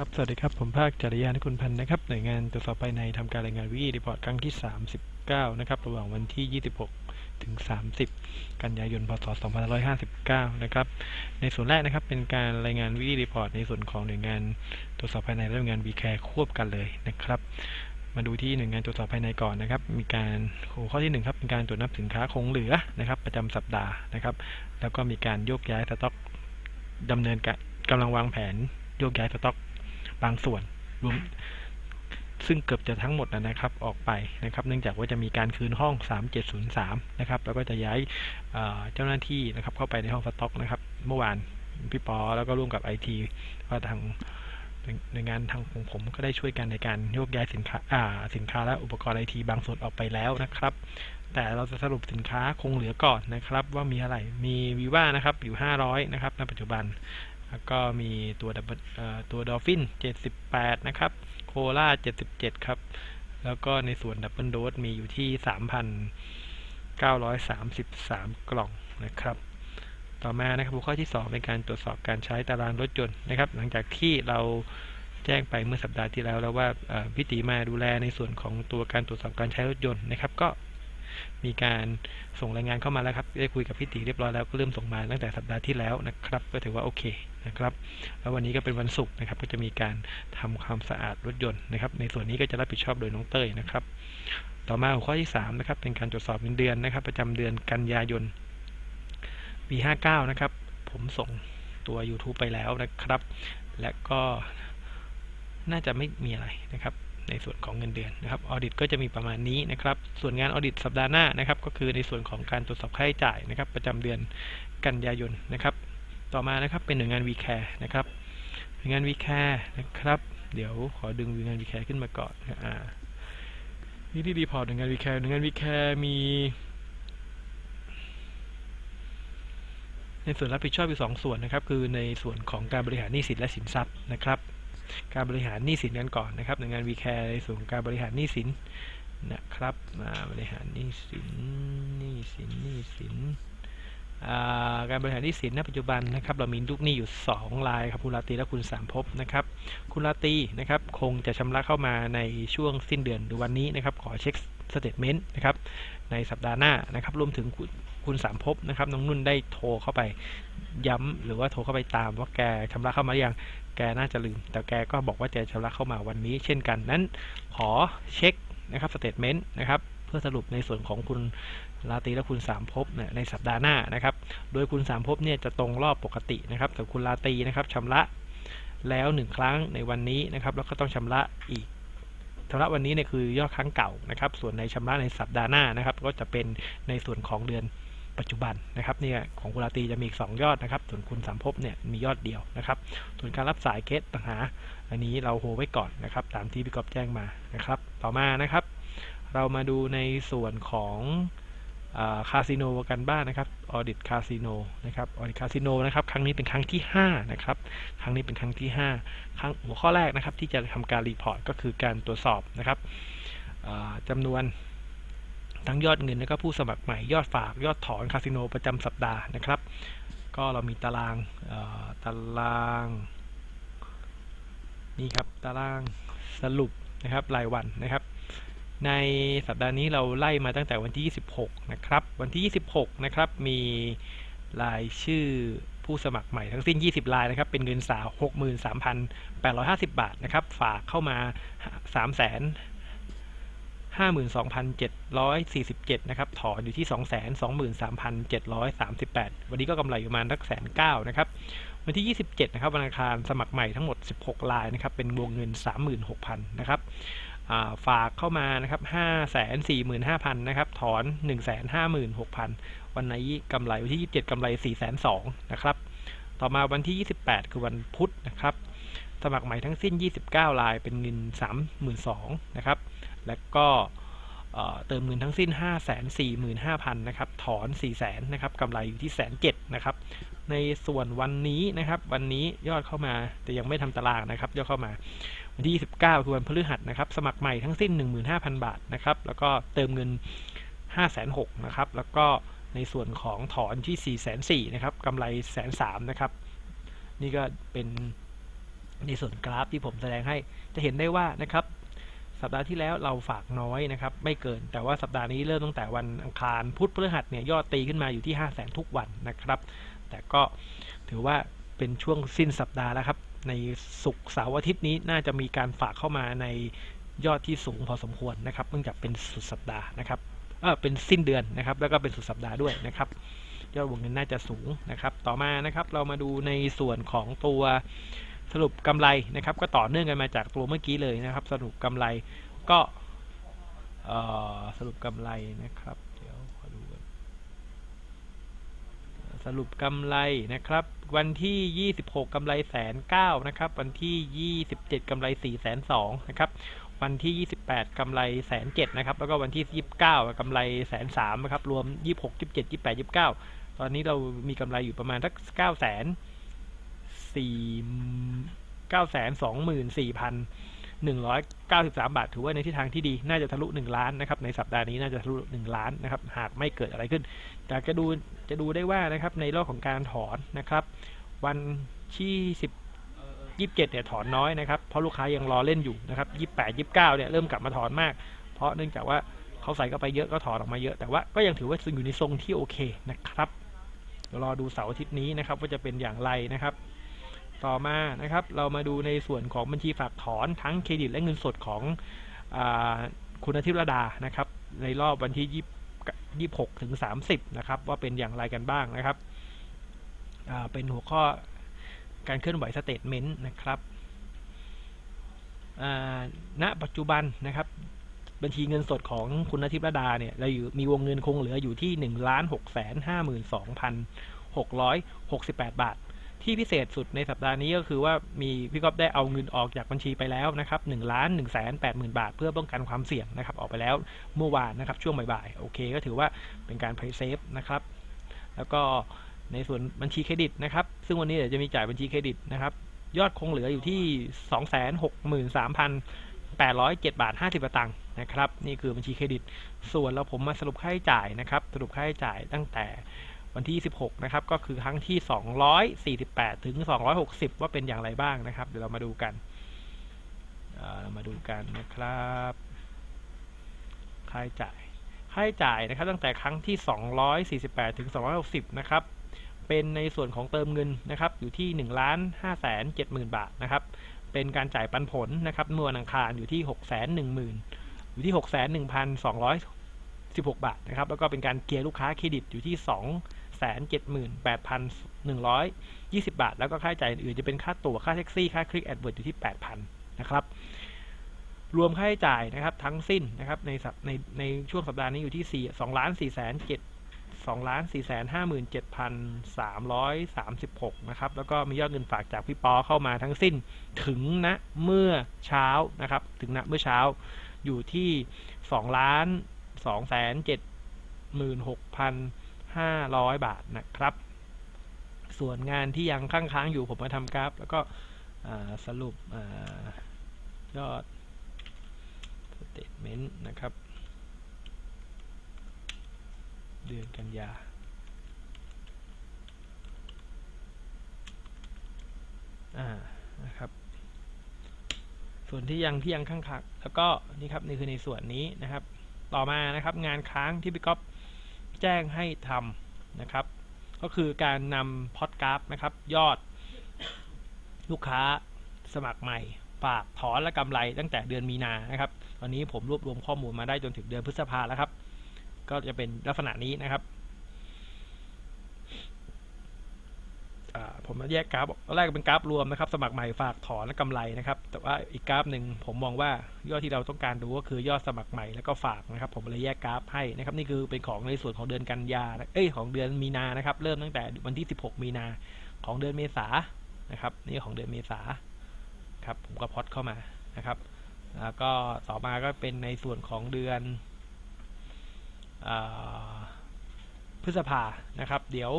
ครับ สวัสดีครับ ผมภาคจริยานคุณพันธ์นะครับ หน่วยงานตรวจสอบภายในทำการรายงานวิดีพอร์ตครั้งที่ 39 นะครับ ระหว่างวันที่ 26 ถึง 30 กันยายน พศ 2559 นะครับ ในส่วนแรกนะครับ เป็นการรายงานวิดีพอร์ตในส่วนของหน่วยงานตรวจสอบภายในและหน่วยงาน v c a r e ควบกันเลยนะครับ มาดูที่หน่วยงานตรวจสอบภายในก่อนนะครับ มีการข้อที่หนึ่งครับ เป็นการตรวจนับสินค้าคงเหลือนะครับ ประจำสัปดาห์นะครับ แล้วก็มีการโยกย้ายสต็อกดำเนินการกำลังวางแผนโยกย้ายสต็อก บางส่วนรวมซึ่งเกือบจะทั้งหมดนะครับออกไปนะครับเนื่องจากว่าจะมีการคืนห้อง 3703 นะครับแล้วก็จะย้ายเจ้าหน้าที่นะครับเข้าไปในห้องสต็อกนะครับเมื่อวานพี่ปอแล้วก็ร่วมกับ IT ว่าทางหน่วยงานทางของผมก็ได้ช่วยกันในการโยกย้ายสินค้าสินค้าและอุปกรณ์ไอทีบางส่วนออกไปแล้วนะครับ แต่เราจะสรุปสินค้าคงเหลือก่อนนะครับ ว่ามีอะไรมีวีว่านะครับอยู่ 500 นะครับในปัจจุบัน แล้วก็มีตัวดับตัวดอฟฟิน78 นะครับ โคล่า77 ครับ แล้วก็ในส่วนดับเบิลโดสมีอยู่ที่ 3,933 กล่องนะครับต่อมานะครับหัวข้อที่ 2 เป็นการตรวจสอบการใช้ตารางรถยนต์นะครับ หลังจากที่เราแจ้งไปเมื่อสัปดาห์ที่แล้วแล้วว่าพิติมาดูแลในส่วนของตัวการตรวจสอบการใช้รถยนต์นะครับ ก็ มีการส่งรายงานเข้ามาแล้วครับ ได้คุยกับพี่ตีเรียบร้อยแล้วก็เริ่มส่งมาตั้งแต่สัปดาห์ที่แล้วนะครับ ก็ถือว่าโอเคนะครับ แล้ววันนี้ก็เป็นวันศุกร์นะครับ ก็จะมีการทำความสะอาดรถยนต์นะครับ ในส่วนนี้ก็จะรับผิดชอบโดยน้องเต้ยนะครับ ต่อมาหัวข้อที่3นะครับ เป็นการตรวจสอบเงินเดือนนะครับ ประจำเดือนกันยายนปี59นะครับ ผมส่งตัว YouTube ไปแล้วนะครับ และก็น่าจะไม่มีอะไรนะครับ ในส่วนของเงินเดือนนะครับออดิตก็จะมีประมาณนี้นะครับ ส่วนงานออดิตสัปดาห์หน้านะครับ ก็คือในส่วนของการตรวจสอบค่าใช้จ่ายนะครับ ประจำเดือนกันยายนนะครับ ต่อมานะครับเป็นหน่วยงาน v c a r e นะครับหน่วยงาน v c a r e นะครับ เดี๋ยวขอดึงหน่วยงาน v c a r e ขึ้นมาก่อนอ่านี่ที่รีพอร์ตหน่วยงาน v c a r e หน่วยงาน v c a r e มีในส่วนรับผิดชอบอยู่สองส่วนนะครับ คือในส่วนของการบริหารหนี้สินและสินทรัพย์นะครับ การบริหารหนี้สินกันก่อนนะครับในงานวีแคร์ในส่วนการบริหารหนี้สินนะครับมาบริหารหนี้สินหนี้สินหนี้สินการบริหารหนี้สินณปัจจุบันนะครับเรามีลูกหนี้อยู่ 2 รายครับคุณลาตีและคุณสามภพนะครับคุณลาตีนะครับคงจะชำระเข้ามาในช่วงสิ้นเดือนหรือวันนี้นะครับขอเช็ค สเตทเมนต์นะครับในสัปดาห์หน้านะครับรวมถึงคุณสามภพนะครับน้องนุ่นได้โทรเข้าไปย้ำหรือว่าโทรเข้าไปตามว่าแกชำระเข้ามาหรือยังแกน่าจะลืม แต่แกก็บอกว่าจะชำระเข้ามาวันนี้ เช่นกันนั้นขอเช็คนะครับสเตทเมนต์นะครับเพื่อสรุปในส่วนของคุณลาตีและคุณสามภพเนี่ยในสัปดาห์หน้านะครับ โดยคุณสามภพเนี่ยจะตรงรอบปกตินะครับแต่คุณลาตีนะครับชำระแล้วหนึ่งครั้งในวันนี้นะครับ แล้วก็ต้องชำระอีก ชำระวันนี้เนี่ยคือยอดครั้งเก่านะครับ ส่วนในชำระในสัปดาห์หน้านะครับ ก็จะเป็นในส่วนของเดือนปัจจุบันนะครับเนี่ยของคุณลาตีจะมีอีก 2 ยอดนะครับ ส่วนคุณสามภพเนี่ยมียอดเดียวนะครับ ส่วนการรับสายเคสต่างหา อันนี้เราโฮไว้ก่อนนะครับ ตามที่พี่กอบแจ้งมานะครับ ต่อมานะครับ เรามาดูในส่วนของ คาสิโนกันบ้างนะครับออดิตคาสิโนนะครับออดิตคาสิโนนะครับครั้งนี้เป็นครั้งที่5นะครับครั้งนี้เป็นครั้งที่ 5 ครั้งหัวข้อแรกนะครับที่จะทำการรีพอร์ตก็คือการตรวจสอบนะครับจำนวนทั้งยอดเงินแล้วก็ผู้สมัครใหม่ยอดฝากยอดถอนคาสิโนประจำสัปดาห์นะครับ ก็เรามีตารางตารางนี่ครับตารางสรุปนะครับรายวันนะครับ ในสัปดาห์นี้เราไล่มาตั้งแต่วันที่ 26 นะครับ วันที่ 26 นะครับ มีรายชื่อผู้สมัครใหม่ทั้งสิ้น 20 รายนะครับ เป็นเงินสาว63,850 บาทนะครับ ฝากเข้ามา 3 0 0 0 0 52,747 นะครับ ถอนอยู่ที่ 223,738 วันนี้ก็กำไรอยู่ประมาณทักแสนเก้านะครับ วันที่ 27 นะครับ วันอังคารสมัครใหม่ทั้งหมด 16 รายนะครับ เป็นวงเงิน 36,000 นะครับ ฝากเข้ามานะครับ545,000นะครับ ถอน 156,000 วันนี้กำไรวันที่ 27กำไร402,000นะครับ ต่อมาวันที่ 28 คือวันพุธนะครับ สมัครใหม่ทั้งสิ้น 29ราย เป็นเงิน 32,000นะครับ และก็เติมเงินทั้งสิ้น 545,000นะครับ ถอน 400,000นะครับกำไรอยู่ที่แสนเจ็ดนะครับ ในส่วนวันนี้นะครับ วันนี้ยอดเข้ามาแต่ยังไม่ทำตารางนะครับ ยอดเข้ามา วันที่ 29 คือวันพฤหัสนะครับ สมัครใหม่ทั้งสิ้น 15,000 บาทนะครับ แล้วก็เติมเงิน506,000นะครับ แล้วก็ในส่วนของถอนที่404,000นะครับกำไรแสนสามนะครับ นี่ก็เป็นในส่วนกราฟที่ผมแสดงให้จะเห็นได้ว่านะครับสัปดาห์ที่แล้วเราฝากน้อยนะครับ ไม่เกินแต่ว่าสัปดาห์นี้เริ่มตั้งแต่วันอังคารพุธพฤหัสเนี่ยยอดตีขึ้นมาอยู่ที่ 5 0 0แสนทุกวันนะครับ แต่ก็ถือว่าเป็นช่วงสิ้นสัปดาห์แล้วครับ ในศุกร์เสาร์อาทิตย์นี้น่าจะมีการฝากเข้ามาในยอดที่สูงพอสมควรนะครับเนื่องจากเป็นสุดสัปดาห์นะครับเออเป็นสิ้นเดือนนะครับ แล้วก็เป็นสุดสัปดาห์ด้วยนะครับ ยอดวงเงินน่าจะสูงนะครับ ต่อมานะครับเรามาดูในส่วนของตัวสรุปกำไรนะครับ ก็ต่อเนื่องกันมาจากตัวเมื่อกี้เลยนะครับ สรุปกำไรก็เออสรุปกำไรนะครับ เดี๋ยวขอดูก่อน สรุปกำไรนะครับ วันที่ 26กำไรแสนเก้านะครับ วันที่ 27กำไร4แสนสองนะครับ วันที่ 28กำไรแสนเจ็ดนะครับ แล้วก็วันที่ 29กำไรแสนสามนะครับ รวม 26 27 28 29 ตอนนี้เรามีกำไรอยู่ประมาณสัก9แสนสี่เก้าแสนสองหมื่ นสี่พันหนึ่งร้อยเก้าสิบสามบาท ถือว่าในทิศทางที่ดี น่าจะทะลุหนึ่งล้านนะครับ ในสัปดาห์นี้น่าจะทะลุหนึ่งล้านนะครับ หากไม่เกิดอะไรขึ้น แต่จะดูจะดูได้ว่านะครับ ในรอบของการถอนนะครับ วันที่สิบยี่สิบเจ็ดเนี่ยถอนน้อยนะครับ เพราะลูกค้ายังรอเล่นอยู่นะครับยี่แปดยี่เก้าเนี่ยเริ่มกลับมาถอนมาก เพราะเนื่องจากว่าเขาใส่เข้าไปเยอะก็ถอนออกมาเยอะ แต่ว่าก็ยังถือว่าอยู่ในทรงที่โอเคนะครับ รอดูเสาร์อาทิตย์นี้นะครับว่าจะเป็นอย่างไรนะครับ ต่อมานะครับ เรามาดูในส่วนของบัญชีฝากถอนทั้งเครดิตและเงินสดของอคุณอาทิตย์ระดานะครับ ในรอบวันที่26ถึง30นะครับ ว่าเป็นอย่างไรกันบ้างนะครับเป็นหัวข้อการเคลื่อนไหวสเตทเมนต์นะครับณปัจจุบันนะครับ บัญชีเงินสดของคุณอาทิตย์ระดาเนี่ยเราอยู่มีวงเงินคงเหลืออยู่ที่1 6 5 2 6 6 8บาท ที่พิเศษสุดในสัปดาห์นี้ก็คือว่ามีพี่ก๊อฟได้เอาเงินออกจากบัญชีไปแล้วนะครับหนึ่งล้านหนึ่งแสนแปดหมื่นบาท เพื่อป้องกันความเสี่ยงนะครับออกไปแล้วเมื่อวานนะครับช่วงบ่ายๆโอเค ก็ถือว่าเป็นการ pay safe นะครับแล้วก็ในส่วนบัญชีเครดิตนะครับซึ่งวันนี้เดี๋ยวจะมีจ่ายบัญชีเครดิตนะครับยอดคงเหลืออยู่ที่สองแสนหกหมื่นสามพันแปดร้อยเจ็ดบาทห้าสิบตังค์นะครับ นี่คือบัญชีเครดิต ส่วนเราผมมาสรุปค่าใช้จ่ายนะครับ สรุปค่าใช้จ่ายตั้งแต่ วันที่16นะครับ ก็คือครั้งที่ 248 ถึง 260 ว่าเป็นอย่างไรบ้างนะครับ เดี๋ยวเรามาดูกันเรามาดูกันนะครับค่าใช้จ่ายค่าใช้จ่ายนะครับ ตั้งแต่ครั้งที่ 248 ถึง 260 นะครับ เป็นในส่วนของเติมเงินนะครับ อยู่ที่ 1 ล้าน5แสน70,000 บาทนะครับ เป็นการจ่ายปันผลนะครับเมื่อวันอังคารอยู่ที่ 6 1 0 0 0 0 อยู่ที่ 6 1 2 16 บาทนะครับ แล้วก็เป็นการเกียร์ลูกค้าเครดิตอยู่ที่ 2 178,120 บาท แล้วก็ค่าใช้จ่ายอื่นจะเป็นค่าตั๋วค่าแท็กซี่ค่าคลิกแอดเวิร์ดอยู่ที่ 8,000 นะครับ รวมค่าใช้จ่ายนะครับทั้งสิ้นนะครับในในในช่วงสัปดาห์นี้อยู่ที่4 2ล้าน4แสน7 2ล้าน4แสน57,336 นะครับ แล้วก็มียอดเงินฝากจากพี่ปอเข้ามาทั้งสิ้นถึงณนะเมื่อเช้านะครับ ถึงณนะเมื่อเช้าอยู่ที่2ล้าน2แสน76,000 500 บาทนะครับ ส่วนงานที่ยังค้างค้างอยู่ผมมาทำกราฟ แล้วก็สรุปยอดสเตทเมนต์นะครับ เดือนกันยาอ่านะครับส่วนที่ยังที่ยังค้างค้างแล้วก็นี่ครับนี่คือในส่วนนี้นะครับ ต่อมานะครับงานค้างที่พี่ก๊อฟ แจ้งให้ทำนะครับ ก็คือการนำพอดกราฟนะครับ ยอด ลูกค้าสมัครใหม่ ฝากถอนและกำไรตั้งแต่เดือนมีนานะครับ ตอนนี้ผมรวบรวมข้อมูลมาได้จนถึงเดือนพฤษภาแล้วครับ ก็จะเป็นลักษณะนี้นะครับผมแยกกราฟแรกเป็นกราฟรวมนะครับ สมัครใหม่ฝากถอนและกำไรนะครับ แต่ว่าอีกกราฟหนึ่งผมมองว่ายอดที่เราต้องการดูก็คือยอดสมัครใหม่แล้วก็ฝากนะครับ ผมเลยแยกกราฟให้นะครับ นี่คือเป็นของในส่วนของเดือนกันยาเอ้ยของเดือนมีนานะครับ เริ่มตั้งแต่วันที่ 16 มีนาของเดือนเมษานะครับ นี่ของเดือนเมษาครับ ผมก็พอดเข้ามานะครับ แล้วก็ต่อมาก็เป็นในส่วนของเดือนพฤษภานะครับ เดี๋ยว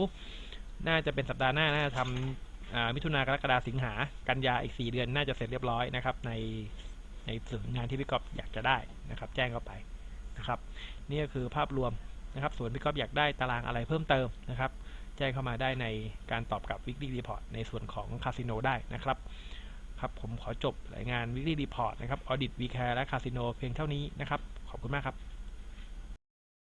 น่าจะเป็นสัปดาห์หน้าน่าจะทำ มิถุนากรกฎาสิงหากันยาอีก 4 เดือนน่าจะเสร็จเรียบร้อยนะครับ ในในส่วนงานที่พี่กอฟอยากจะได้นะครับ แจ้งเข้าไปนะครับ นี่ก็คือภาพรวมนะครับ ส่วนพี่กอฟอยากได้ตารางอะไรเพิ่มเติมนะครับ แจ้งเข้ามาได้ในการตอบกับ weekly report ในส่วนของคาสิโนได้นะครับครับผมขอจบรายงาน Weekly Report นะครับ Audit VCare และ Casino เพียงเท่านี้นะครับ ขอบคุณมากครับ